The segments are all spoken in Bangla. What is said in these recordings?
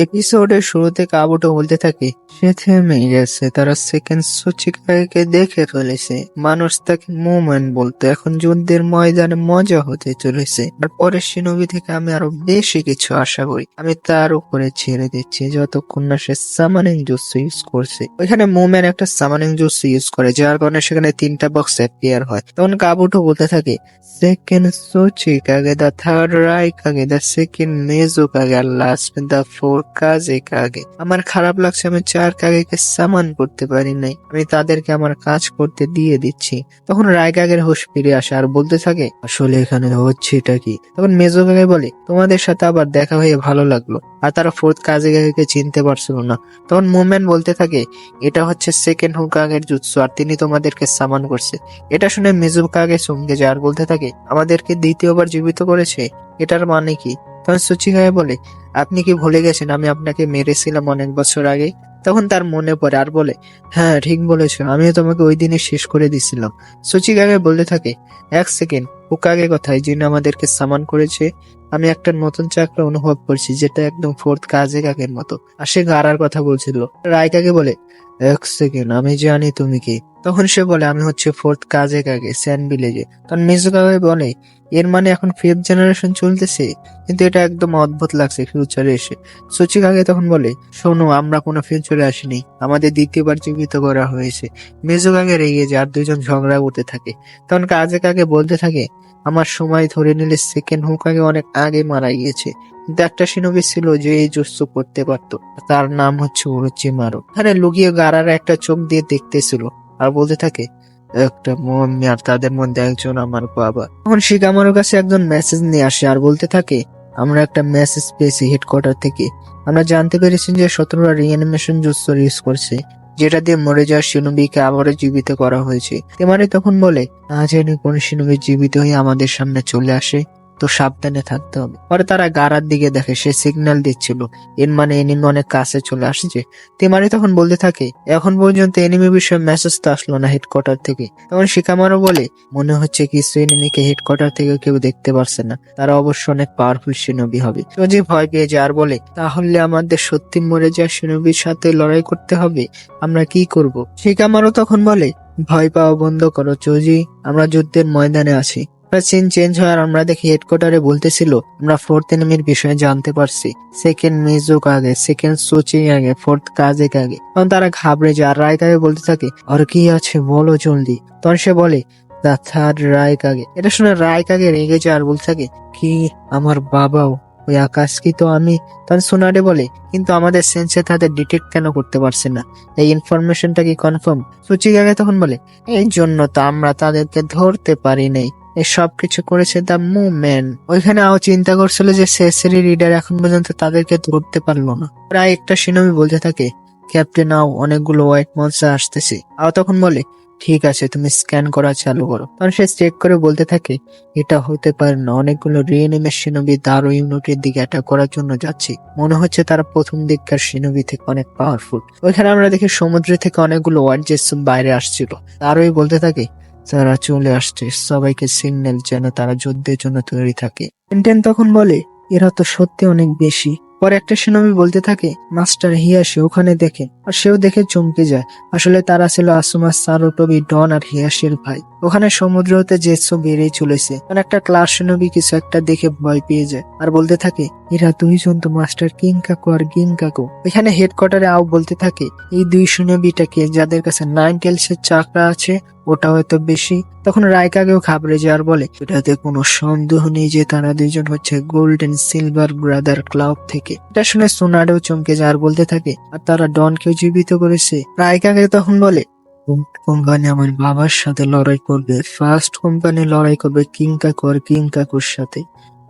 এপিসোডের শুরুতে কাবুটো বলতে থাকে, সে থেমে গেছে, তারা সেকেন্ড সুচিকাকে দেখে ফেলেছে। মানুষ তাকে মুভমেন্ট বলতো। এখন যুদ্ধের ময়দানে মজা হতে চলেছে। আর পরের সিনবি থেকে আমি আরও বেশি কিছু আশা করি। আমি তার উপরে ছেড়ে দিচ্ছি, যতক্ষণ না সে সামানিং জুস ইউজ করছে। ওইখানে মুভমেন্ট একটা সামানিং জুস ইউজ করে, যার কারণে সেখানে তিনটা বক্স অ্যাপিয়ার হয়। তখন কাবুটো বলতে থাকে, সেকেন্ড সুচিকাগে দ্য থার্ড রাইকাগে দ্য সেকেন্ড মেজুকাগে আর লাস্ট দ্য ফোর কাজে কাগে। আমার খারাপ লাগছে, আমি চার কাগেকে সামান করতে পারি নাই। আমি তাদেরকে আমার কাজ করতে দিয়ে দিচ্ছি। তখন রায়কাগের হুশ ফিরে আসে আর বলতে থাকে, আসলে এখানে হচ্ছে এটা কি? তখন মেজো বলে, তোমাদের সাথে আবার দেখা হয়ে ভালো লাগল, আর তারা ফোর্থ কাজে কাগেকে চিনতে পারছিল না। তখন মুভমেন্ট বলতে থাকে, এটা হচ্ছে সেকেন্ড হুকাগের জুৎসু, আর তিনি তোমাদেরকে সামান করছে। এটা শুনে মেজু কাগে চমকে যায় আর বলতে থাকে, আমাদেরকে দ্বিতীয়বার জীবিত করেছে? এটার মানে কি? তখন সুচিকায় বলে, আপনি কি ভুলে গেছেন আমি আপনাকে মেরেছিলাম অনেক বছর আগে? তখন তার মনে পড়ে আর বলে হ্যাঁ ঠিক বলেছ, আমিও তোমাকে ওই দিনে শেষ করে দিছিলাম। সুচিকাগে বলতে থাকে, এক সেকেন্ড হুকাগে কথায়, যিনি আমাদেরকে সামান করেছে? আমি একটা নতুন চাকরা অনুভব করছি, যেটা একদম ফোর্থ কাজে কাকের মতো। আর সে গাড়ার কথা বলছিল। রায়কাকে বলে? এক সেকেন্ড, আমি জানি তুমি কি। তখন সে বলে, আমি হচ্ছে ফোর্থ কাজে কাকে, স্যান্ড ভিলেজে। তখন মিজুকাগে বলে, এর মানে এখন ফিফথ জেনারেশন চলতেছে, কিন্তু এটা একদম অদ্ভুত লাগছে ফিউচারে এসে। সুচিকাগে তখন বলে, শোনো, আমরা কোনো ফিউচারে আসিনি, আমাদের দ্বিতীয়বার জীবিত করা হয়েছে। মেজুকাগে রেগে যায়, আর দুজন ঝগড়া করতে থাকে। তখন কাজে কাকে বলতে থাকে, আমার সময় ধরে নিলে সেকেন্ড হুকাগে অনেক আগে মারা গিয়েছে। কিন্তু একটা সিনবি ছিল যে এই জুস্সু করতে পারতো। তার নাম হচ্ছে উরুচিমারু এখানে লুকিয়ে গারারা একটা চোখ দিয়ে দেখতেছিল আর বলতে থাকে, একটা মম্মি আর তাদের মধ্যে একজন আমার বাবা। তখন শিকামারুর কাছে একজন মেসেজ নিয়ে আসে আর বলতে থাকে, আমরা একটা মেসেজ পেয়েছি হেডকোয়ার্টার থেকে। আমরা জানতে পেরেছি যে শত্রুরা রিঅ্যানিমেশন জুস্সর ইউজ করছে, যেটা দিয়ে মরে যাওয়া শিনুবিকে আবারও জীবিত করা হয়েছে। তেমারি তখন বলে না জানি কোন শিনুবি জীবিত হয়ে আমাদের সামনে চলে আসে? তো সাবধানে থাকতে হবে। পরে তারা গারার দিকে দেখে সে সিগন্যাল দিচ্ছিল। এর মানে এনিমি অনেক কাছে চলে আসছে। তেমারি তখন বলতে থাকে, এখন পর্যন্ত এনিমি বিষয়ে মেসেজ তো আসলো না হেডকোয়ার্টার থেকে। তখন শিকামারও বলে, মনে হচ্ছে কিছু এনিমিকে হেডকোয়ার্টার থেকে কেউ দেখতে পারছে না। তারা অবশ্য অনেক পাওয়ারফুল সিনবি হবে। সজি ভয় পেয়ে যায় আর বলে, তাহলে আমাদের সত্যি মরে যাওয়া সিনবির সাথে লড়াই করতে হবে? আমরা কি করব? শিকামারও তখন বলে, ভয় পাওয়া বন্ধ করো চৌজি, আমরা যুদ্ধের ময়দানে আছি। সিন চেঞ্জ আর আমরা দেখি হেডকোয়ার্টারে বলতেছিল, আমরা ফোর্থ এনিমির বিষয়ে জানতে পারছি। সেকেন্ড মিজুক আগে সেকেন্ড সুচিং আগে ফোর্থ কাজেক আগে তখন তারা ঘাবড়ে যায়। আর রায়কাগে বলতে থাকে, আর কি আছে বলো জলদি? তখন সে বলে, দা থার্ড রায়ক আগে এটা শুনে রায়ক আগে রেগে যায় আর বলতে থাকে, কি আমার বাবাও? ওই আকাশ কি তো আমি? তখন সোনারে বলে, কিন্তু আমাদের সেন্সে তাদের ডিটেক্ট কেন করতে পারছে না? এই ইনফরমেশনটা কি কনফার্ম সুচিকাগে তখন বলে, এই জন্য তো আমরা তাদেরকে ধরতে পারি নাই। সব কিছু করেছে দ্য মুভমেন্ট ওইখানে আও চিন্তা করছিল যে সেসরি রিডার এখন পর্যন্ত তাদেরকে ধরতে পারল না। প্রায় একটা সিনমি বলতে থাকে ক্যাপ্টেন আও অনেকগুলো হোয়াইট মনস্টার আসতেছে। আও তখন বলে, ঠিক আছে, তুমি স্ক্যান করা চালু করো। তখন সে চেক করে বলতে থাকে, এটা হতে পারে না, অনেকগুলো রিএনিমের সিনবি দারো ইউনিটের দিকে অ্যাটাক করার জন্য যাচ্ছে। মনে হচ্ছে তারা প্রথম দিককার সিনবি থেকে অনেক পাওয়ারফুল ওইখানে আমরা দেখি সমুদ্র থেকে অনেকগুলো ওয়ার্ড বাইরে আসছিল। তারই বলতে থাকে তারা চলে আসছে, সবাইকে সিগন্যাল যেন তারা যুদ্ধের জন্য তৈরি থাকে। টেন তখন বলে, এরা তো সত্যি অনেক বেশি। পরে একটা সিনবি বলতে থাকে, মাস্টার হিয়াসি ওখানে দেখে। আর সেও দেখে চমকে যায়। আসলে তারা ছিল আসুমা, সারোটবি, ডন আর হিয়াসির ভাই। ওখানে সমুদ্র হতে জেসো বেড়েই চলেছে। মানে একটা ক্লাস সিনবি কিছু একটা দেখে ভয় পেয়ে যায়। আর বলতে থাকে এরা দুইজন তো মাস্টার কিং কাকু আর গিং। কাকু এখানে হেডকোয়ার্টারে আও বলতে থাকে, এই দুই সিনবিটাকে যাদের কাছে নাইন টেলসের চাকরা আছে ওটা হয়তো বেশি। তখন রায়কাকেও যায় আর বলে, এটাতে কোনো সন্দেহ নেই যে তারা দুইজন হচ্ছে গোল্ডেন সিলভার ব্রাদার ক্লাব থেকে। এটা শুনে সোনাডেও চমকে যায় আর বলতে থাকে, আর তারা ডনকেও জীবিত করেছে। রায়কাকে তখন বলে কোম্পানি আমার বাবার সাথে লড়াই করবে? ফার্স্ট কোম্পানি লড়াই করবে কিং কাকু আর কিং কাকুর সাথে।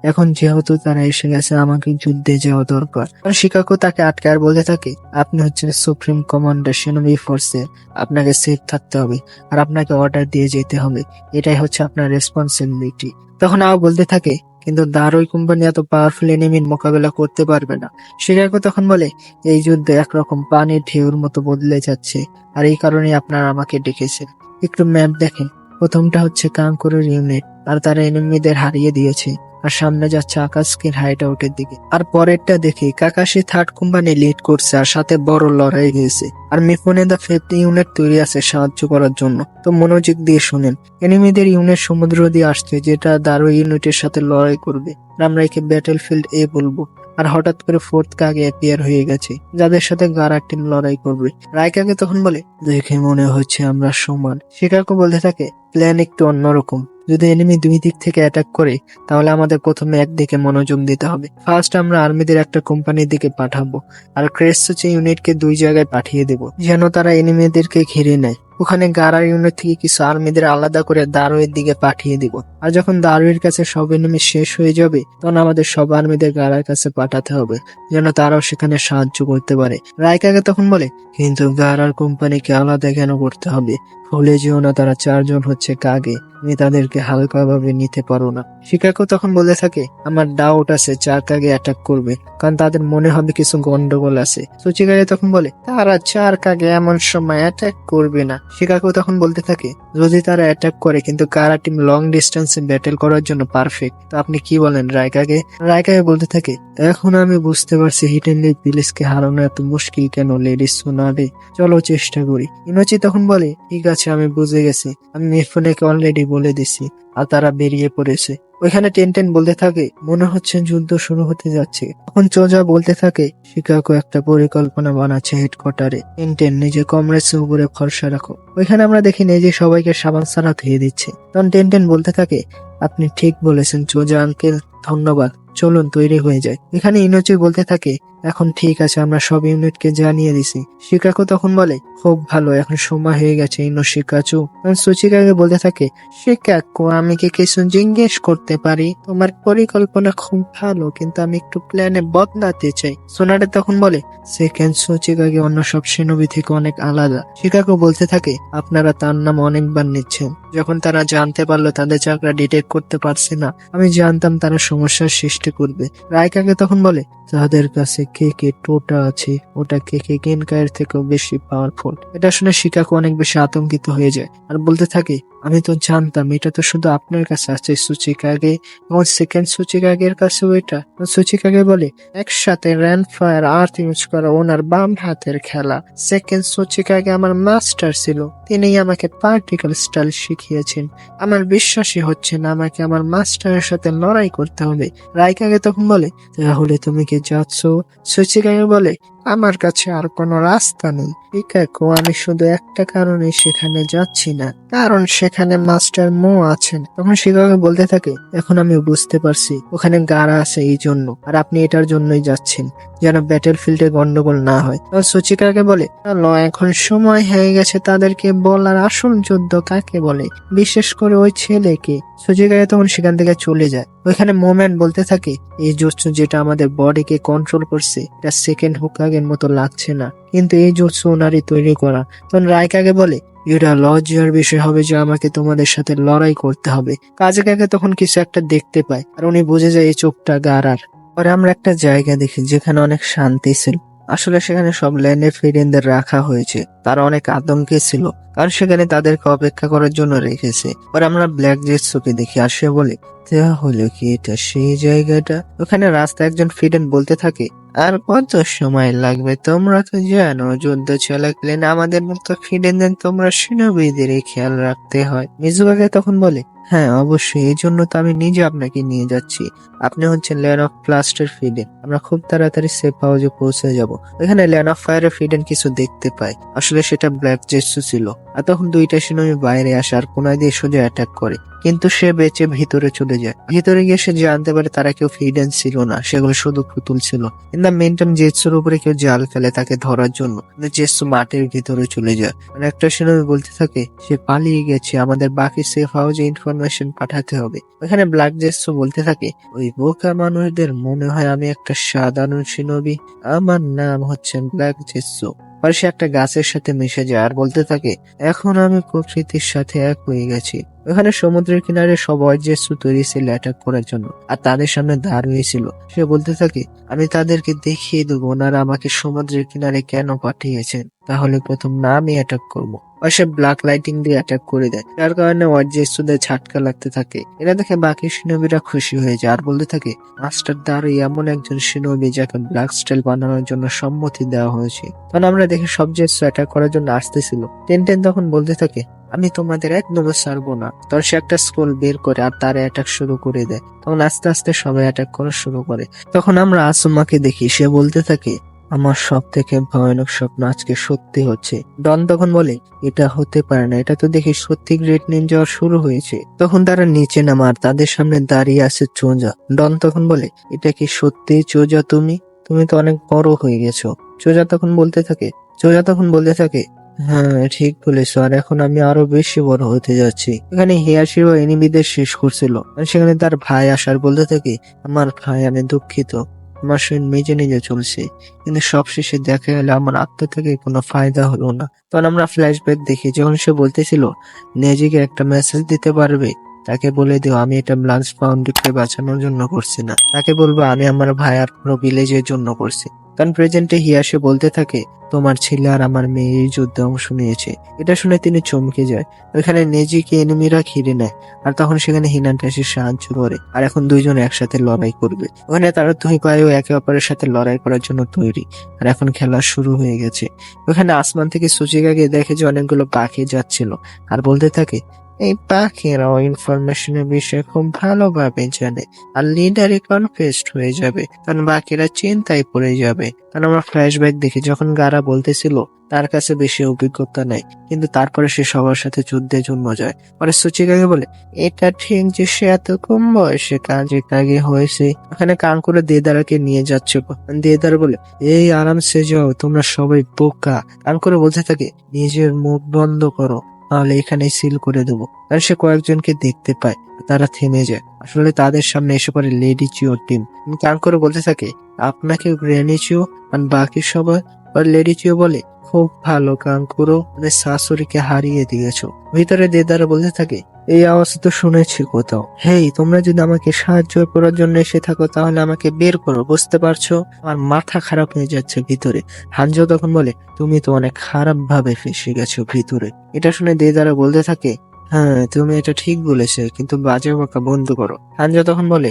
এখন যেহেতু তারা এসে গেছে, আমাকে যুদ্ধে যাওয়া দরকার। শিকাকু তাকে আটকে আর বলতে থাকে, আপনি হচ্ছেন সুপ্রিম কমান্ডার সেনবি ফোর্সে, আপনাকে সেফ থাকতে হবে আর আপনাকে অর্ডার দিয়ে যেতে হবে। এটাই হচ্ছে আপনার রেসপন্সিবিলিটি তখন আও বলতে থাকে, কিন্তু দারুই কোম্পানি এত পাওয়ারফুল এনিমির মোকাবেলা করতে পারবে না। শিকাগো তখন বলে, এই যুদ্ধে একরকম পানির ঢেউর মতো বদলে যাচ্ছে আর এই কারণে আপনারা আমাকে ডেকেছেন। একটু ম্যাপ দেখেন। প্রথমটা হচ্ছে কাঙ্কুরের ইউনিট আর তারা এনিমিদের হারিয়ে দিয়েছে। আর সামনে যাচ্ছে আকাশকের হাইট আউটের দিকে। আর পরেরটা দেখি, কাকাশি থার্ড কোম্পানি লিড করছে আর সাথে বড় লড়াই হয়েছে। আর মিফোনে দা ফিফথ ইউনিট তৈরি আছে সাহায্য করার জন্য। তো মনোযোগ দিয়ে শুনেন এনিমিদের ইউনিট সমুদ্র দিয়ে আসছে, যেটা দারো ইউনিটের সাথে লড়াই করবে। আমরা একে ব্যাটেল ফিল্ড এ বলব। আর হঠাৎ করে ফোর্থ কাগে অ্যাপিয়ার হয়ে গেছে, যাদের সাথে গারা টিম লড়াই করবে। রায়কাকে তখন বলে, দেখে মনে হচ্ছে আমরা সমান। শিকাগো বলতে থাকে, প্ল্যান একটু অন্যরকম। যদি এনিমি দুই দিক থেকে অ্যাটাক করে, তাহলে আমাদের প্রথমে একদিকে মনোযোগ দিতে হবে। ফার্স্ট আমরা আর্মিদের একটা কোম্পানির দিকে পাঠাবো, আর ক্রেস হচ্ছে ইউনিটকে দুই জায়গায় পাঠিয়ে দেব, যেন তারা এনিমিদেরকে ঘিরে নেয়। ওখানে গারার ইউনিট থেকে কিছু আর্মিদের আলাদা করে দারোয়ের দিকে পাঠিয়ে দিব। আর যখন দারোয়ের কাছে সব এনিমি শেষ হয়ে যাবে, তখন আমাদের সব আর্মিদের গারার কাছে পাঠাতে হবে, যেন তারাও সেখানে সাহায্য করতে পারে। রায়কাকে তখন বলে, কিন্তু গারার কোম্পানিকে আলাদা কেন করতে হবে? ভুলে যেও না তারা চারজন হচ্ছে কাগে, তুমি তাদেরকে হালকাভাবে নিতে পারো না। শিকাকো তখন বলে থাকে, আমার ডাউট আছে, চার কাগে অ্যাটাক করবে, কারণ তাদের মনে হবে কিছু গন্ডগোল আছে। সুচিকাগে তখন বলে, তারা চার কাগে এমন সময় অ্যাটাক করবে না। শিকাকো তখন বলতে থাকে, যদি তারা অ্যাটাক করে, কিন্তু কারা টিম লং ডিস্টেন্সে ব্যাটেল করার জন্য পারফেক্ট তো আপনি কি বলেন রায়কাকে? রায়কাকে বলতে থাকে, এখন আমি বুঝতে পারছি হিটেন লিগ ভিলেজকে হারানো এত মুশকিল কেন লেডিস শোনাবে চলো চেষ্টা করি। ইনোচি তখন বলে, ঠিক আছে, আমি বুঝে গেছি। আমি মিরফোনেকে অলরেডি বলে দিছি, আর তারা বেরিয়ে পড়েছে। ওইখানে টেন টেন বলতে থাকে, মনে হচ্ছে যুদ্ধ শুরু হতে যাচ্ছে। তখন চোজা বলতে থাকে, শিকাগো একটা পরিকল্পনা বানাচ্ছে হেডকোয়ার্টারে টেন টেন নিজে কমরেডস উপরে ভরসা রাখো। ওইখানে আমরা দেখি নিজে সবাইকে সাবান সারা ধুয়ে দিচ্ছে। তখন টেন টেন বলতে থাকে, আপনি ঠিক বলেছেন চোজা আঙ্কেল ধন্যবাদ। চলুন তৈরি হয়ে যায় এখানে ইনোচি বলতে থাকে, এখন ঠিক আছে, আমরা সব ইউনিটকে জানিয়ে দিছি। শিকাকো তখন বলে, খুব ভালো, এখন সময় হয়ে গেছে, ইনো শিকাচু। সুচিকাকে বলতে থাকে, শিকাকো, আমি কি কিছু জিজ্ঞেস করতে পারি? তোমার পরিকল্পনা খুব ভালো, কিন্তু আমি একটু প্ল্যানে বদলাতে চাই। সোনারে তখন বলে সেকেন্ড সুচিকাকে অন্য সব সেনবি থেকে অনেক আলাদা? শিকাকো বলতে থাকে, আপনারা তার নাম অনেকবার নিচ্ছেন। যখন তারা জানতে পারল, তাদের চাকরা ডিটেক্ট করতে পারছে না। আমি জানতাম তারা সমস্যার সৃষ্টি করবে। রায়কাকে তখন বলে তাদের কাছে কে কে টোটা আছে, ওটা কে কে গেনকায়ের থেকেও বেশি পাওয়ারফুল এটা শুনে শিকাকু অনেক বেশি আতঙ্কিত হয়ে যায় আর বলতে থাকে, আমি তো জানতাম এটা তো শুধু আপনার কাছে আছে সুচিকাগে। এবং সেকেন্ড সুচিকাগের কাছেও এটা। সুচিকাগে বলে, একসাথে র্যান ফায়ার আর্থ ইউজ করা, ওনার বাম হাতের খেলা। সেকেন্ড সুচিকাগে আমার মাস্টার ছিল তিনি আমাকে পার্টিকেল স্টাইল শিখিয়েছেন। আমার বিশ্বাসই হচ্ছে না, আমাকে আমার মাস্টারের সাথে লড়াই করতে হবে। রাইকাগে তখন বলে, তাহলে তুমি কি যাচ্ছ? সুচিকাগে বলে আমার কাছে আর কোনো রাস্তা নেই। পিকাকো আমি শুধু একটা কারণে সেখানে যাচ্ছি না। কারণ সেখানে মাস্টার মো আছেন। তখন শিকাগো বলতে থাকে, এখন আমি বুঝতে পারছি, ওখানে গাড়া আছে এই জন্য আর আপনি এটার জন্যই যাচ্ছেন, যেন ব্যাটেল ফিল্ডে গন্ডগোল না হয়। তখন সুচিকাকে বলে, চলো, এখন সময় হয়ে গেছে তাদেরকে বলার আসল যুদ্ধ কাকে বলে? বিশেষ করে ওই ছেলেকে। সুচিকাকে তখন সেখান থেকে চলে যায়। ওইখানে মোমেন্ট বলতে থাকে, এই জোৎসু যেটা আমাদের বডিকে কন্ট্রোল করছে, এটা সেকেন্ড হুকাগের মতো লাগছে না। কিন্তু এই জোৎসু ওনারই তৈরি করা। তখন রায়কাকে বলে, এটা লজ্জার বিষয় হবে যে আমাকে তোমাদের সাথে লড়াই করতে হবে। কাজে কাকে তখন কিছু একটা দেখতে পায়, আর উনি বুঝে যায় এই চোখটা গারার। পরে আমরা একটা জায়গা দেখি যেখানে অনেক শান্তি ছিল। আসলে সেখানে সব ল্যান্ডে ফিরিয়েনদের রাখা হয়েছে। তারা অনেক আতঙ্কে ছিল, কারণ সেখানে তাদেরকে অপেক্ষা করার জন্য রেখেছে। পরে আমরা ব্ল্যাক জেটসোকে দেখি, আর সে বলে, তাহলে কি এটা সেই জায়গাটা? ওখানে রাস্তায় একজন ফিডেন বলতে থাকে আর কত সময় লাগবে তোমরা তো জানো, যুদ্ধ চলাকালীন আমাদের মতো ফিডেনদের তোমরা সিনবীদের খেয়াল রাখতে হয়। মিজুকাকে তখন বলে হ্যাঁ অবশ্যই, এই জন্য তো আমি নিজে আপনাকে নিয়ে যাচ্ছি। আপনি হচ্ছেন ল্যান্ড অফ প্লাস্টার ফিডেন আমরা খুব তাড়াতাড়ি সেফ হাউসে পৌঁছে যাব। এখানে ল্যান্ড অফ ফায়ারের ফিডেন কিছু দেখতে পাই। আসলে সেটা ব্ল্যাক জেসু ছিল। আর তখন দুইটা সিনমি বাইরে আসে আর কোনায় দিয়ে সোজা অ্যাটাক করে। কিন্তু সে বেঁচে ভিতরে চলে যায়। ভিতরে গিয়ে সে জানতে পারে তারা কেউ ফিডেন ছিল না, সেগুলো শুধু পুতুল ছিল। ইন দ্য মেন জেসুর উপরে কেউ জাল ফেলে তাকে ধরার জন্য। জেসু মাটির ভিতরে চলে যায়। মানে একটা সিনমি বলতে থাকে, সে পালিয়ে গেছে, আমাদের বাকি সেফ হাউসে ইনফরমেশন পাঠাতে হবে। ওখানে ব্ল্যাক জেসু বলতে থাকে, ওই বোকা মানুষদের মনে হয় আমি একটা সাধারণ সিনবি আমার নাম হচ্ছে ব্ল্যাক জেসু পরে সে একটা গাছের সাথে মিশে যায় আর বলতে থাকে, এখন আমি প্রকৃতির সাথে এক হয়ে গেছি। ওখানে সমুদ্রের কিনারে সবাই যে তৈরি ছিল অ্যাটাক করার জন্য, আর তাদের সামনে দাঁড়িয়ে ছিল সে বলতে থাকে, আমি তাদেরকে দেখিয়ে দেবো ওনারা আমাকে সমুদ্রের কিনারে কেন পাঠিয়েছেন। তাহলে প্রথম না আমি অ্যাটাক করব। আর সে ব্ল্যাক লাইটিং দিয়ে অ্যাটাক করে দেয়। যার কারণে ওয়ার্জেসুদের ঝাটকা লাগতে থাকে। এটা দেখে বাকি সিনবিরা খুশি হয়ে যায় আর বলতে থাকে, মাস্টার দারুই এমন একজন সিনবি যাকে ব্ল্যাক স্টাইল বানানোর জন্য সম্মতি দেওয়া হয়েছে। তখন আমরা দেখি সব জেসু অ্যাটাক করার জন্য আসতেছিল। টেন টেন তখন বলতে থাকে আমি তোমাদের একদম ছাড়বো না। তখন সে একটা স্কুল বের করে আর তারা অ্যাটাক শুরু করে দেয়। তখন আস্তে আস্তে সবাই অ্যাটাক করা শুরু করে। তখন আমরা আসুমাকে দেখি, সে বলতে থাকে, আমার সব থেকে ভয়ানক স্বপ্ন আজকে সত্যি হচ্ছে। ডন তখন বলে, এটা হতে পারে না, এটা তো দেখি সত্যি গ্রেট নিনজা শুরু হয়েছে। তখন তারা নিচে নামার তাদের সামনে দাঁড়িয়ে আছে চোজা। ডন তখন বলে, এটা কি সত্যি চোজা তুমি? তুমি তো অনেক বড় হয়ে গেছো। চোজা তখন বলতে থাকে, চোজা তখন বলতে থাকে হ্যাঁ ঠিক বলেছ। আর এখন আমি আরও বেশি বড় হতে যাচ্ছি। এখানে হিয়াশিরো এনিমিদের শেষ করছিল। সেখানে তার ভাই আসার বলতে থাকে, আমার ভাই, আমি দুঃখিত। আমার শরীর নিজে নিজে চলছে। কিন্তু সবশেষে দেখা গেলে আমার আত্মা থেকে কোনো ফায়দা হলো না। তখন আমরা ফ্ল্যাশব্যাক দেখি, যখন সে বলতেছিল, নেজিকে একটা মেসেজ দিতে পারবে? তাকে বলে দিও, আমি এটা ব্লান্স ফাউন্ডেডকে বাঁচানোর জন্য করছি না। তাকে বলব, আমি আমার ভাই আর পুরো ভিলেজের জন্য করছি। কারণ প্রেজেন্টে হিয়াসে বলতে থাকে, তোমার ছেলে আর আমার মেয়ে এই যুদ্ধে অংশ নিয়েছে। এটা শুনে তিনি চমকে যায়। ওইখানে নেজিকে এনিমিরা ঘিরে নেয়, আর তখন সেখানে হিনানটা এসে সাহায্য করে, আর এখন দুইজন একসাথে লড়াই করবে। ওখানে তারা দুই পায়েও একে অপরের সাথে লড়াই করার জন্য তৈরি, আর এখন খেলা শুরু হয়ে গেছে। ওখানে আসমান থেকে সুচিকাকে দেখে যে অনেকগুলো পাখি যাচ্ছিল, আর বলতে থাকে এই পাখিরাও ইনফরমেশনের বিষয়ে খুব ভালোভাবে জানে। আর লিডারে কনফেস্ট হয়ে যাবে, কারণ বাকিরা চিন্তায় পড়ে যাবে। কারণ আমরা ফ্ল্যাশব্যাক দেখি, যখন গারা বলতেছিল, তার কাছে বেশি অভিজ্ঞতা নাই, কিন্তু তারপরে সে সবার সাথে যুদ্ধে জন্ম যায়। পরে সুচিকাকে বলে, এটা ঠিক যে সে এত কম বয়সে কাজে কাগে হয়েছে। ওখানে কান করে দেদারাকে নিয়ে যাচ্ছে দেদার বলে, এই আরামসে যাও, তোমরা সবাই বোকা। কান করে বলতে থাকে, নিজের মুখ বন্ধ করো। তাহলে এখানে সিল করে দেবো। আর সে কয়েকজনকে দেখতে পায়, তারা থেমে যায়। আসলে তাদের সামনে এসে পড়ে লেডি চিও টিম কান করে বলতে থাকে, আপনাকে গ্র্যানি চিও আর বাকি সবাই আর লেডি চিও বলে, খুব ভালো কাঙ্কুরো মানে শাশুড়িকে হারিয়ে দিয়েছ। ভিতরে দেদারা বলতে থাকে এই আওয়াজ তো শুনেছি কোথাও। হেই, তোমরা যদি আমাকে সাহায্য করার জন্য এসে থাকো, তাহলে আমাকে বের করো, বুঝতে পারছ? আমার মাথা খারাপ হয়ে যাচ্ছে ভিতরে। হানজো তখন বলে, তুমি তো অনেক খারাপ ভাবে ফেসে গেছো ভিতরে। এটা শুনে দেদারা বলতে থাকে হ্যাঁ তুমি এটা ঠিক বলেছে, কিন্তু বাজে বকা বন্ধ করো। হানজো তখন বলে,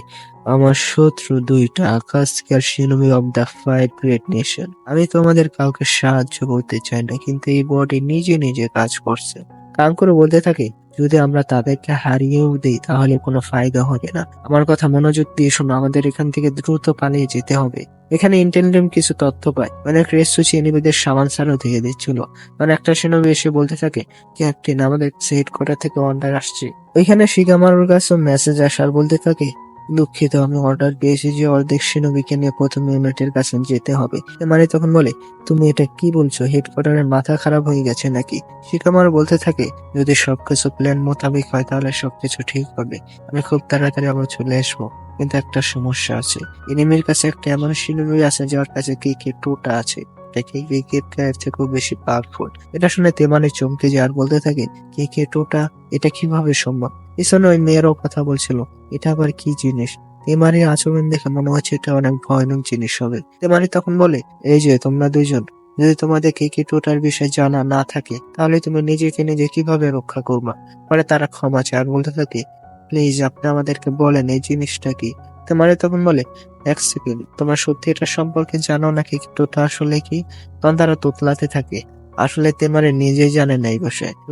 আমার শত্রু দুইটা, আকাশ আর সিনোমি of the five great nation আমি তোমাদের কাউকে সাহায্য করতে চাই না, কিন্তু এই বডি নিজে নিজে কাজ করছে। কাম করে বলতে থাকে যদি আমরা তাদেরকে হারিয়েও দিই, তাহলে কোনো ফায়দা হবে না। আমার কথা মনোযোগ দিয়ে শোনো, আমাদের এখান থেকে দ্রুত পালিয়ে যেতে হবে। এখানে ইন্টেলিজেন্ট কিছু তথ্য পায় মানে ক্রেসুচি এনিমিদের সামান সারও দিয়ে দিচ্ছিল। মানে একটা সিনোমি এসে বলতে থাকে, ক্যাপ্টেন, আমাদের সেট করা থেকে অর্ডার আসছে। ওইখানে শিগামারুর কাছে মেসেজ আসার বলতে থাকে দুঃখিত, আমি অর্ডার পেয়েছি যে অর্ধেক সিনোবিকে নিয়ে প্রথম ইউনিটের কাছে যেতে হবে। মানে তখন বলে, তুমি এটা কি বলছো? হেডকোয়ার্টারের মাথা খারাপ হয়ে গেছে নাকি? শিকামার বলতে থাকে, যদি সবকিছু প্ল্যান মোতাবেক হয় তাহলে সবকিছু ঠিক হবে। আমি খুব তাড়াতাড়ি আবার চলে আসব। কিন্তু একটা সমস্যা আছে। এনিমির কাছে একটা এমন সিনোবি আছে যার কাছে কে কে টোটা আছে। দেখে কে কে প্লেয়ার থেকে খুব বেশি পাওয়ারফুল এটা শুনে তেমানে চমকে যায় আর বলতে থাকে কে কে টোটা, এটা কীভাবে সম্ভব? পিছনে ওই মেয়েরও কথা বলছিল, এটা আবার কি জিনিস? তেমারি আচরণ দেখে মনে হচ্ছে এটা অনেক ভয়ানক জিনিস হবে। তেমারি তখন বলে, এই যে, তোমরা দুইজন, যদি তোমাদের কে কে টোটার বিষয়ে জানা না থাকে, তাহলে তুমি নিজেকে নিজে কীভাবে রক্ষা করবা? পরে তারা ক্ষমা চায় আর বলতে থাকে, প্লিজ, আপনি আমাদেরকে বলেন, এই জিনিসটা কি? তেমারি তখন বলে এক সেকেন্ড তোমরা সত্যি এটা সম্পর্কে জানো নাকি? টোটা আসলে কি? তখন তারা তোতলাতে থাকে। আসলে তেমারে নিজেই জানে না এই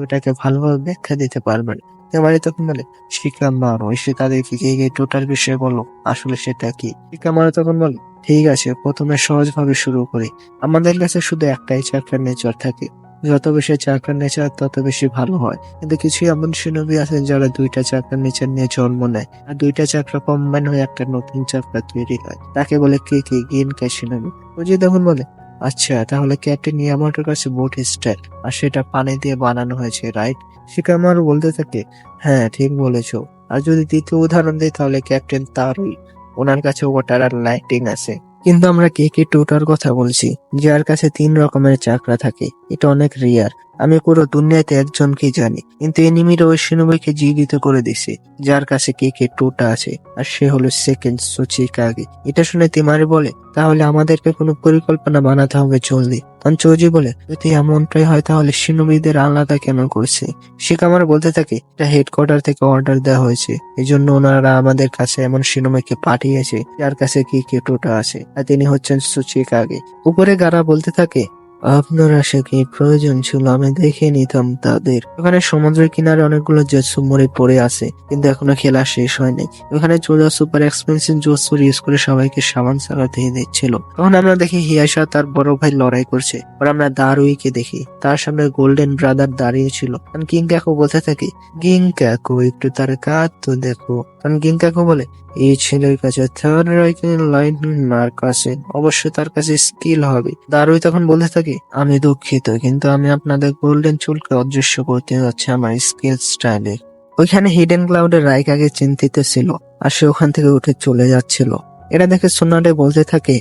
ওটাকে ভালোভাবে ব্যাখ্যা দিতে পারবে না। তেমারি তখন বলে শিকা মারো এসে তাদেরকে কে কে টোটার বিষয়ে বলো? আসলে সেটা কি? শিকা মারো তখন বলে, ঠিক আছে, প্রথমে সহজভাবে শুরু করি। আমাদের কাছে শুধু একটাই চাকরার নেচার থাকে। যত বেশি চাকরার নেচার তত বেশি ভালো হয়। কিন্তু কিছু এমন সিনবি আছেন যারা দুইটা চাকরার নেচার নিয়ে জন্ম নেয়। আর দুইটা চাকরা কম্বাইন হয়ে একটা নতুন চাকরা তৈরি হয়। তাকে বলে কে কে গিন কে সিনবি ও যে তখন বলে আচ্ছা তাহলে ক্যাপ্টেন ইয়ামাটোর কাছে বোট স্টাইল আর সেটা পানি দিয়ে বানানো হয়েছে, রাইট? শিকামার বলতে থাকে হ্যাঁ ঠিক বলেছ। আর যদি দ্বিতীয় উদাহরণ দিই, তাহলে ক্যাপ্টেন তারই, ওনার কাছে ওয়াটার আর লাইটিং আছে। কিন্তু আমরা কে কে টুটার কথা বলছি, যার কাছে তিন রকমের চাকরা থাকে, এটা অনেক রিয়ার আমি পুরো দুনিয়াতে একজনকে জানি, কিন্তু এনিমিরা ওই সিনোবিকে জীবিত করে দিছে যার কাছে কে কে টোটা আছে, আর সে হলো সেকেন্ড সুচিকাগে। এটা শুনে তিমারি বলে, তাহলে আমাদেরকে কোনো পরিকল্পনা বানাতে হবে জলদি। চৌজি বলে, যদি এমনটাই হয় তাহলে সিনোবিদের আলাদা কেন করছে? শেখ আমার বলতে থাকে, এটা হেডকোয়ার্টার থেকে অর্ডার দেওয়া হয়েছে। এই জন্য ওনারা আমাদের কাছে এমন সিনোমিকে পাঠিয়েছে, যার কাছে কি কেটোটা আছে। আর তিনি হচ্ছেন সুচিকাগে উপরে গারা বলতে থাকে আপনার আসা কি প্রয়োজন ছিল? আমি দেখে নিতাম তাদের। ওখানে সমুদ্রের কিনারে অনেকগুলো জেসু মরে পড়ে আছে, কিন্তু এখনও খেলা শেষ হয়নি। ওখানে চোদা সুপার এক্সপেন্সিভ জোসুর ইউজ করে সবাইকে সাবান সারাতে দিচ্ছিল। তখন আমরা দেখি হিয়াশা তার বড় ভাই লড়াই করছে। আর আমরা দারুইকে দেখি। তার সামনে গোল্ডেন ব্রাদার দাঁড়িয়ে ছিল। কিং কাকু বলতে থাকি? কিং কাকু, একটু তার কাজ তো দেখো। কিং কাকু বলে, এই ছেলের কাছে থার্ড রাইকেল লাইটনিং মার্ক আছে, অবশ্যই তার কাছে স্কিল হবে। দারুই তখন বলতে থাকে, আমি দুঃখিত, কিন্তু আমি আপনাদের গোল্ডেন চুলকে অদৃশ্য করতে যাচ্ছি আমার স্কিল স্টাইলে ওইখানে হিডেন ক্লাউডের রাইকাকে চিন্তিত ছিল, আর সে ওখান থেকে উঠে চলে যাচ্ছিল। এটা দেখে সোনাডে বলতে থাকে,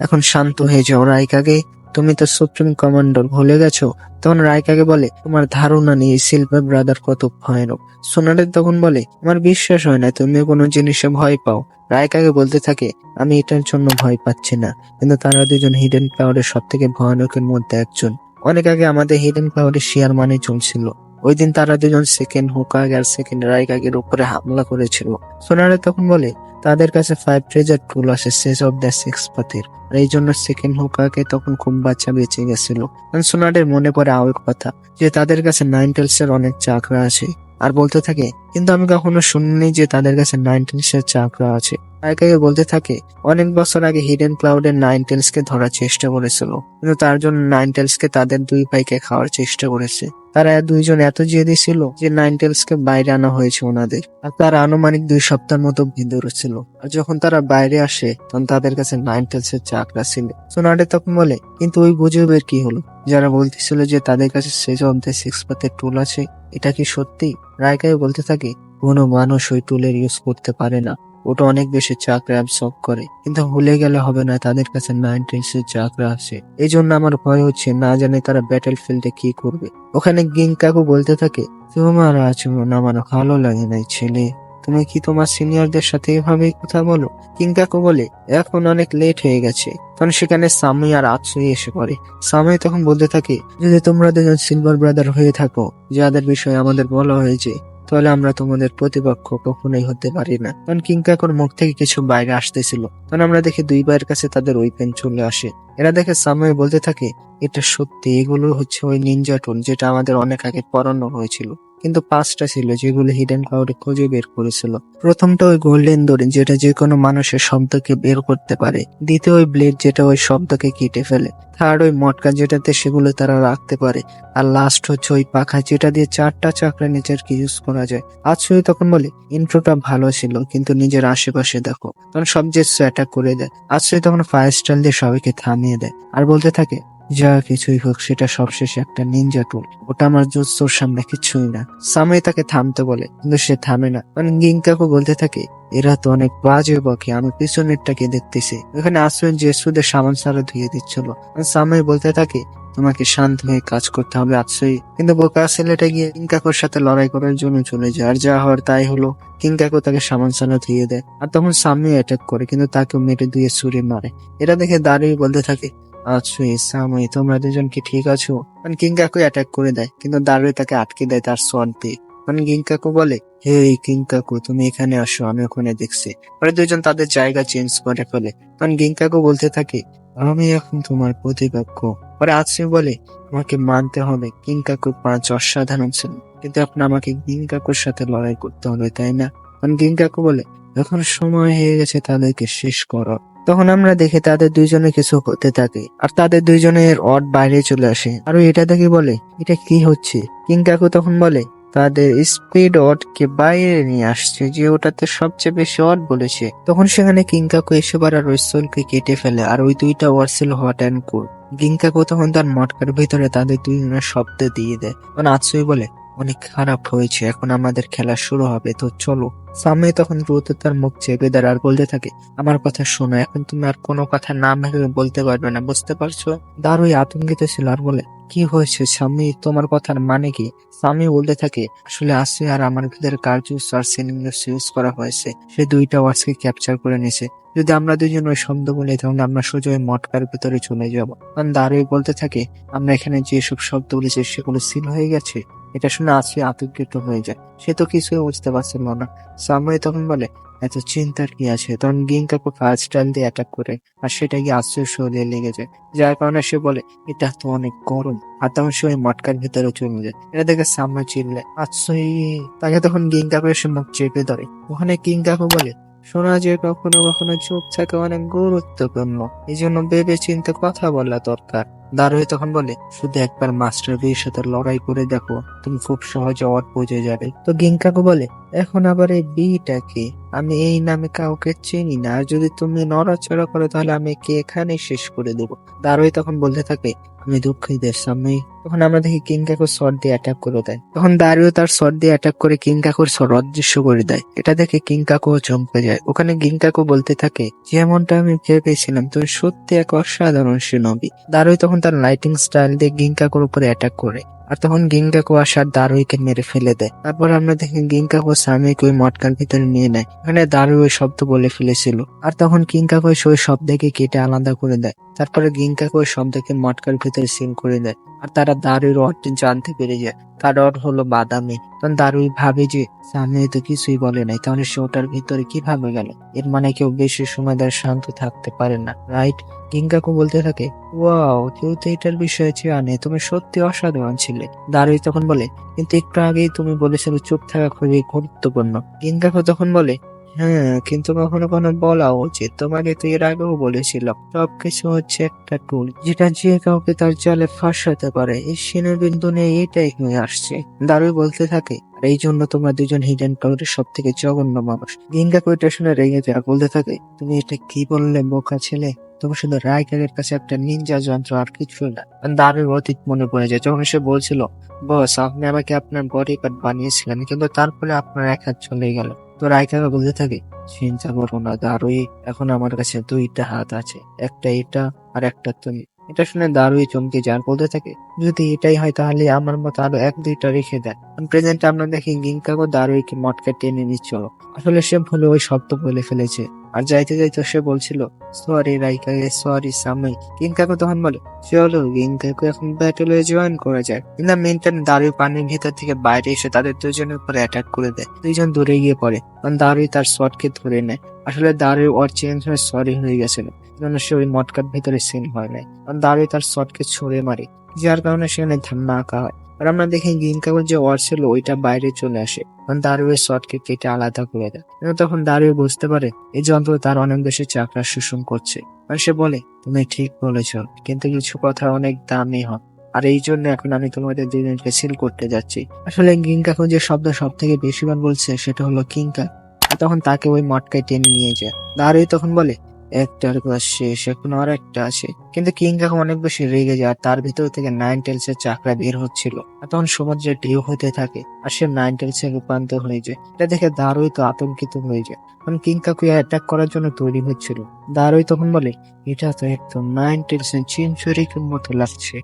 এখন শান্ত হয়ে যাও রাইকাকে তুমি তো সুপ্রিম কমান্ডার ভুলে গেছো? তখন রাইকাকে বলে? তোমার ধারণা নেই সিলভার ব্রাদার কত ভয়ানক। সোনাডে তখন বলে, আমার বিশ্বাস হয় না তুমি কোনো জিনিসে ভয় পাও। রায়কাকে বলতে থাকে, আমি এটার জন্য ভয় পাচ্ছি না। কিন্তু তারা দুজন হিডেন ক্লাউডের সব থেকে ভয়ানকের মধ্যে একজন। অনেক আগে আমাদের হিডেন ক্লাউডের শেয়ার মানে চলছিল। ওই দিন তারা দুজন সেকেন্ড হোকাগ আর সেকেন্ড রাইকাগের উপরে হামলা করেছিল। সোনারে তখন বলে তাদের কাছে ফাইভ ট্রেজার টুল আসে শেষ অফ দ্য সিক্স পাথের আর এই জন্য সেকেন্ড হোকাকে তখন খুব বাচ্চা বেঁচে গেছিল। সোনাডের মনে পড়ে আওয়ের কথা, যে তাদের কাছে নাইন টেলসের অনেক চাকরা আছে। আর বলতে থাকে, কিন্তু আমি কখনো শুনিনি যে তাদের কাছে নাইন টেলসের চাকরা আছে। একে বলতে থাকে, অনেক বছর আগে হিডেন ক্লাউডের নাইন টেলস কে ধরার চেষ্টা করেছিল। কিন্তু তার জন্য নাইন টেলস কে তাদের দুই ভাইকে খাওয়ার চেষ্টা করেছে। তারা দুইজন এত জেদি ছিল যে নাইন টেলস কে বাইরে আনা হয়েছে ওনাদের। আর তারা আনুমানিক দুই সপ্তাহ মতো ভিতরে ছিল আর যখন তারা বাইরে আসে, তখন তাদের কাছে নাইন টেলস এর চাকরা ছিল। সোনাডে তখন বলে, কিন্তু ওই গুজবের কি হলো? যারা বলতেছিল যে তাদের কাছে শেষ অব্দে সিক্স পাতের টুল আছে, এটা কি সত্যি? রায়কায় বলতে থাকে, কোনো মানুষ ওই টুলের ইউজ করতে পারে না। ওটা অনেক বেশি চাকরা অ্যাবসর্ব করে। কিন্তু ভুলে গেলে হবে না, তাদের কাছে নাইন টেন্সের চাকরা আছে। এই জন্য আমার ভয় হচ্ছে না জানে তারা ব্যাটেল ফিল্ডে কি করবে। ওখানে গিং কাকু বলতে থাকে, তোমার আচরণ আমার ভালো লাগে নাই ছেলে। তুমি কি তোমার সিনিয়রদের সাথে এভাবে কথা বলো? কিং কাকু বলে, এখন অনেক লেট হয়ে গেছে। তখন সেখানে সামি আর আতসুই এসে পড়ে। সামি তখন বলতে থাকে, যদি তোমরা দুজন সিলভার ব্রাদার হয়ে থাকো, যাদের বিষয়ে আমাদের বলা হয়েছে তাহলে আমরা তোমাদের প্রতিপক্ষ কখনোই হতে পারি না। তখন কিংকাকর মুখ থেকে কিছু বাইরে আসতেছিল। তখন আমরা দেখি দুই ভাইয়ের কাছে তাদের ওই পেন চলে আসে। এরা দেখে সাময় বলতে থাকে, এটা সত্যি, এগুলো হচ্ছে ওই নিনজা যেটা আমাদের অনেক আগে পড়ানো হয়েছিল। কিন্তু পাঁচটা ছিল যেগুলো হিডেন ক্লাউডে খুঁজে বের করেছিল। প্রথমটা ওই গোল্ডেন দড়ি, যেটা যে কোনো মানুষের শব্দকে বের করতে পারে। দ্বিতীয় ওই ব্লেড যেটা ওই শব্দকে কেটে ফেলে। থার্ড ওই মটকা, যেটাতে সেগুলো তারা রাখতে পারে। আর লাস্ট হচ্ছে ওই পাখা, যেটা দিয়ে চারটা চাকরা কি ইউজ করা যায়। আজসই তখন বলে ইন্ট্রোটা ভালো ছিল, কিন্তু নিজের আশেপাশে দেখো। তখন সব যে অ্যাটাক করে দেয়। আজসই তখন ফায়ার স্টাইল দিয়ে সবাইকে থামিয়ে দেয়। আর বলতে থাকে যা কিছুই হোক, সেটা সবশেষে একটা নিনজা টুল ওটা আমার জোর সামনে কিছুই না। সাময় তাকে থামতে বলে, কিন্তু সে থামে না। মানে গিংকাকু বলতে থাকে, এরা তো অনেক বাজে বকে, আমি পিছনেরটাকে দেখতেছি। ওখানে আসবেন যে সুদের সামান সারা ধুয়ে দিচ্ছিল। সাময় বলতে থাকে, তোমাকে শান্ত হয়ে কাজ করতে হবে আজই কিন্তু বোকা ছেলেটা গিয়ে কিংকাকুর সাথে লড়াই করার জন্য চলে যায়। আর যা হওয়ার তাই হলো। কিংকাকু তাকে সামান সানা ধুয়ে দেয়। আর তখন সামনে অ্যাটাক করে, কিন্তু তাকে মেরে দিয়ে ছুড়ে মারে। এটা দেখে দাঁড়িয়ে বলতে থাকে আচ্ছা সাময় তোমরা দুজন কি ঠিক আছো? মানে কিংকাকু অ্যাটাক করে দেয়, কিন্তু দারুই তাকে আটকে দেয় তার সোয়ান মানে কিংকাকু বলে, হে কিংকাকু, তুমি এখানে আসো, আমি ওখানে দেখছি। পরে দুজন তাদের জায়গা চেঞ্জ করে ফেলে। তখন গিংকাকু বলতে থাকে, আমি এখন তোমার প্রতিপক্ষ। পরে আজকে বলে, আমাকে মানতে হবে, কিংকাকু পাঁচ অসাধারণ ছিল। কিন্তু এখন আমাকে গিংকাকুর সাথে লড়াই করতে হবে, তাই না? তখন গিংকাকু বলে, এখন সময় হয়ে গেছে তাদেরকে শেষ করো। তখন আমরা দেখি তাদের দুইজনে কিছু হতে থাকে, আর তাদের দুইজনের অট বাইরে চলে আসে। আর এটা দেখে বলে, এটা কি হচ্ছে? কিং কাকু তখন বলে, তাদের স্পিড অট কে বাইরে নিয়ে আসছে, যে ওটাতে সবচেয়ে বেশি অট বলেছে। তখন সেখানে কিংকাকু এসে আর ওই সোলকে কেটে ফেলে, আর ওই দুইটা ওয়ার্সেল হট অ্যান্ড কুল গিংকাকু তখন তার মটকার ভিতরে তাদের দুইজনের শব্দ দিয়ে দেয়। তখন আতসুই বলে অনেক খারাপ হয়েছে, এখন আমাদের খেলা শুরু হবে, তো চলো। সামনে তখন দ্রুত তার মুখ চেপে দেয় আর বলতে থাকে, আমার কথা শোনো, এখন তুমি আর কোনো কথা না ভেবে বলতে পারবে না, বুঝতে পারছ? দারুই আতঙ্কিত ছিল আর বলে, কি হয়েছে স্বামী? তোমার কথার মানে কি? স্বামী বলতে থাকে, আসলে আসে আর আমার ভিতরে কার্জুস আর সিনিংস ইউজ করা হয়েছে। সে দুইটা ওয়ার্ডসকে ক্যাপচার করে নিয়েছে। যদি আমরা দুজন ওই শব্দ বলি, তাহলে আমরা সোজা ওই মটকার ভিতরে চলে যাব। কারণ দারুই বলতে থাকে, আমরা এখানে যেসব শব্দ বলেছি, সেগুলো সিল হয়ে গেছে? এটা শুনে আসি আতঙ্কিত হয়ে যায়। সে তো কিছুই বুঝতে পারছিল না সামনে তখন বলে, এত চিন্তার কি আছে? তখন গিঙ্কাকু ফার্স্ট স্টাইল দিয়ে অ্যাটাক করে, আর সেটা গিয়ে আশ্চর্য শরীরে লেগে যায়। যার কারণে সে বলে, এটা তো অনেক গরম। আর তখন সে ওই মটকার ভিতরে চলে যায়। এটা দেখে সামনে চিনলে আশ্চর্য তাকে তখন গিং গিঙ্কাকু এসে মুখ চেপে ধরে। ওখানে কিঙ্কাকু বলে, শোনা যে কখনো কখনো চুপ থাকা অনেক গুরুত্বপূর্ণ। এই জন্য ভেবে চিন্তে কথা বলা দরকার। দারুই তখন বলে, শুধু একবার মাস্টার বির সাথে লড়াই করে দেখো, তুমি খুব সহজে অট বুঝে যাবে। তো গিঙ্কাকু বলে, এখন আবার এই বিটা কি? আমি এই নামে কাউকে চিনি না। আর যদি তুমি নড়াচড়া করো, তাহলে আমি একে এখানে শেষ করে দেবো। দারুই তখন বলতে থাকে, আমি দুঃখিত, স্বামী। তখন আমরা দেখি কিংকাকু শট দিয়ে অ্যাটাক করে দেয়। তখন দারিও তার শট দিয়ে অ্যাটাক করে কিংকাকুর শট অদৃশ্য করে দেয়। এটা দেখে কিংকাকুও চমকে যায়। ওখানে কিংকাকু বলতে থাকে, যেমনটা আমি ভেবেছিলাম, তুমি সত্যি এক অসাধারণ সিনবি। দারুই তখন তার লাইটিং স্টাইল দিয়ে গিঙ্কাকুর উপরে অ্যাটাক করে। আর তখন গিঙ্কাকু আসার দারুইকে মেরে ফেলে দেয়। তারপর আমরা দেখি গিঙ্কাকু স্বামীকে ওই মটকার ভিতরে নিয়ে নেয়। এখানে দারু ওই শব্দ বলে ফেলেছিল। আর তখন কিংকাকু এসে ওই শব্দকে কেটে আলাদা করে দেয়। তারপরে গিঙ্কাকু ওই শব্দকে মটকার ভিতরে সিল করে দেয়। আর তারা দারুর অর্থ জানতে পেরে যায়। তার অর্থ হলো বাদামি। তখন দারুই ভাবে যে সামনে তো কিছুই বলে নাই। তাহলে সে ওটার ভিতরে কীভাবে গেল? এর মানে কেউ বেশি সময় ধরে শান্ত থাকতে পারে না। রাইট কিংকাকু বলতে থাকে ওয়াও কেউ তো এটার বিষয়ে জানে। তুমি সত্যি অসাধারণ ছিলে। দারুই তখন বলে, কিন্তু একটু আগেই তুমি বলেছিলে চুপ থাকা খুবই গুরুত্বপূর্ণ। কিংকাকু তখন বলে হ্যাঁ কিন্তু কখনো কখনো বলা উচিত। তোমাকে তো এর আগেও বলেছিল। সবকিছু হচ্ছে একটা টুল, যেটা যে কাউকে তার জালে ফাঁসাতে পারে। এই সিনের বিন্দু নিয়ে এটাই হয়ে আসছে। দারুই বলতে থাকে এই জন্য তোমরা দুজন হিডেন পাওয়ারের সব থেকে জঘন্য মানুষ। গিঙ্গা কইটা শুনে রেগে যা বলতে থাকে, তুমি এটা কি বললে, বোকা ছেলে? তুমি শুধু রাইকারের কাছে একটা নিনজা যন্ত্র আর কিছু না। দারুর অতীত মনে পড়ে যায়। যখন সে বলছিল, বস, আপনি আমাকে আপনার বডি কার্ড বানিয়েছিলেন, কিন্তু তারপরে আপনার এক হাত চলে গেল। তো রাইকার বলতে থাকে, চিন্তা করো না দারুই এখন আমার কাছে দুইটা হাত আছে, একটা এটা আর একটা তুমি। এটা শুনে দারুই চমকে যান বলতে থাকে, যদি এটাই হয় তাহলে আমার মতো আরও এক দুইটা রেখে দেন। প্রেজেন্ট আমরা দেখি গিঙ্কাগো দারুইকে মটকে টেনে নিচ্ছিল আসলে সে ভুলে ওই শব্দ বলে ফেলেছে। আর যাইতে যাইতে সে বলছিল সরি রাইকা সরি সাময়িক কিংকাকু তখন বলে, চলো কিংকাকু এখন ব্যাটেল ব্যাটেলে জয়েন করা যায় কিন্তু মেনটেন দারুই পানির ভিতর থেকে বাইরে এসে তাদের দুজনের উপরে অ্যাটাক করে দেয়। দুইজন দূরে গিয়ে পড়ে, কারণ দারুই তার শটকে ধরে নেয়। আসলে দারুই ওর চেঞ্জ হয়ে সরি হয়ে গেছিল কারণ সে ওই মটকার ভিতরে সিন হয় নাই। কারণ দারুই তার শটকে ছুঁড়ে মারে, যার কারণে সেখানে ধামাকা হয় আর আমরা দেখি গিনকাকুর যে ওয়ার ছিল, ওইটা বাইরে চলে আসে। তখন দারুই শটকে কেটে আলাদা করে দেয়। তখন দারুয়ে বুঝতে পারে, এই যন্ত্র তার অনেক দেশে চাকরা শোষণ করছে। আর সে বলে, তুমি ঠিক বলেছ, কিন্তু কিছু কথা অনেক দামি হয়। আর এই জন্য এখন আমি তোমাদের দুজনকে সিল করতে যাচ্ছি। আসলে গিঙ্কাকু যে শব্দ সব থেকে বেশিবার বলছে, সেটা হলো কিঙ্কা তখন তাকে ওই মটকায় টেনে নিয়ে যায়। দারুই তখন বলে একটার কাজ শেষ, এখন আর একটা আছে। কিন্তু কিং কাকু অনেক বেশি রেগে যায়, আর তার ভিতর থেকে নাইন টেলস এর চাকরা বের হচ্ছিল। তখন সমুদ্রে ঢেউ হতে থাকে, আর সে নাইন টেলস এ রূপান্তর হয়ে যায়। এটা দেখে দারুই তো আতঙ্কিত হয়ে যায়। কারণ কিং কাকু অ্যাটাক করার জন্য তৈরি হচ্ছিল। দারুই তখন বলে, এটা তো একদম নাইন টেলস এর চিনচুরিকের মতো লাগছে।